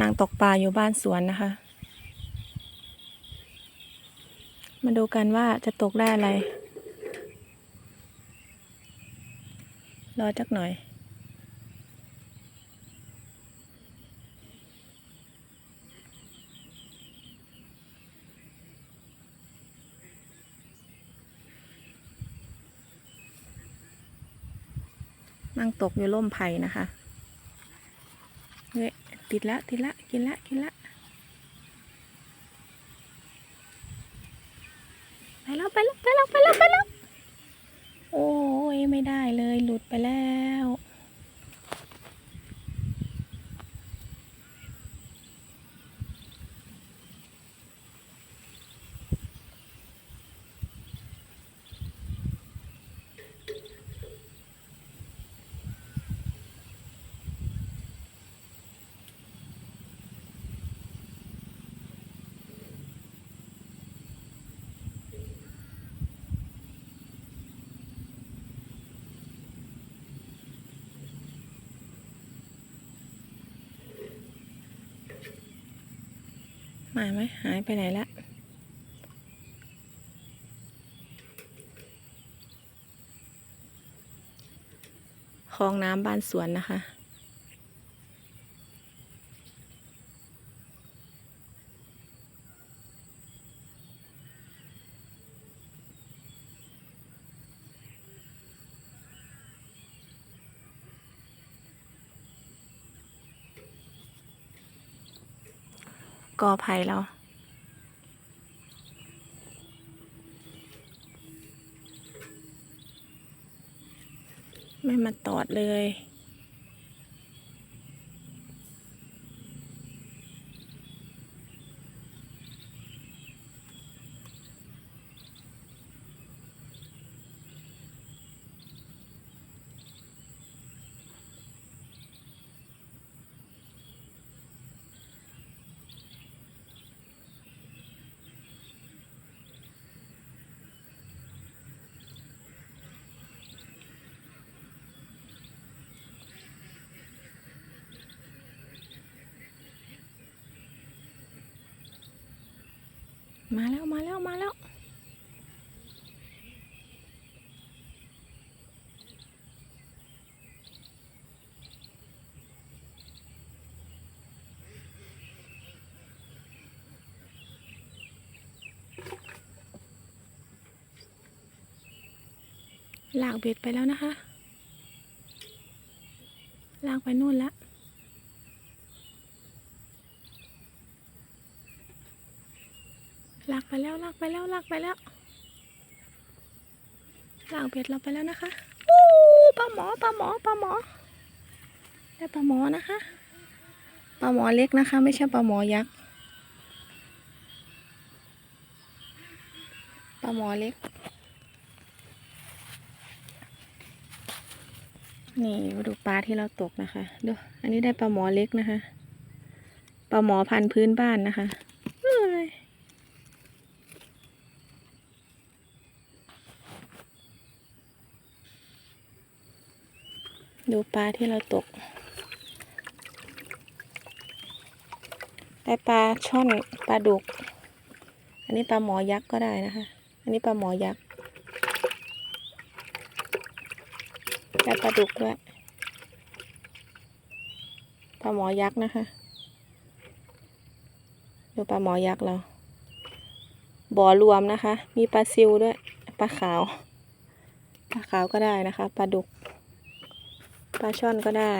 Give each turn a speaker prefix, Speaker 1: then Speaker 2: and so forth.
Speaker 1: นางตกปลาอยู่บ้านสวนนะคะ มาดูกันว่าจะตกได้อะไร รอจักหน่อย นั่งตกอยู่ร่มไผ่นะคะเฮ้ย ติดละติดละกินละกินละไปแล้วไปแล้วไปแล้วไปแล้วไปแล้วโอ้ยไม่ได้เลยหลุดไปแล้ว มาไหมหายไปไหนละคลองน้ำบ้านสวนนะคะ กอไผ่เรา ไม่มาตอดเลย มาแล้วมาแล้วมาแล้ว ลากเบ็ดไปแล้วนะคะ ลากไปนู่นแล้ว ลากไปแล้วลากไปแล้วลากไปแล้วลากเบ็ดเราไปแล้วนะคะอู้ปลาหมอปลาหมอปลาหมอได้ปลาหมอนะคะปลาหมอเล็กนะคะ ไม่ใช่ปลาหมอยักษ์ปลาหมอเล็ก นี่มาดูปลาที่เราตกนะคะดูอันนี้ได้ปลาหมอเล็กนะคะปลาหมอพันธุ์พื้นบ้านนะคะเอ้ย ดูปลาที่เราตก ได้ปลาช่อนปลาดุก อันนี้ปลาหมอยักษ์ก็ได้นะคะ อันนี้ปลาหมอยักษ์ ได้ปลาดุกด้วยปลาหมอยักษ์นะคะ ดูปลาหมอยักษ์เรา บ่อรวมนะคะ มีปลาซิวด้วย ปลาขาว ปลาขาวก็ได้นะคะ ปลาดุก ปลาช่อนก็ได้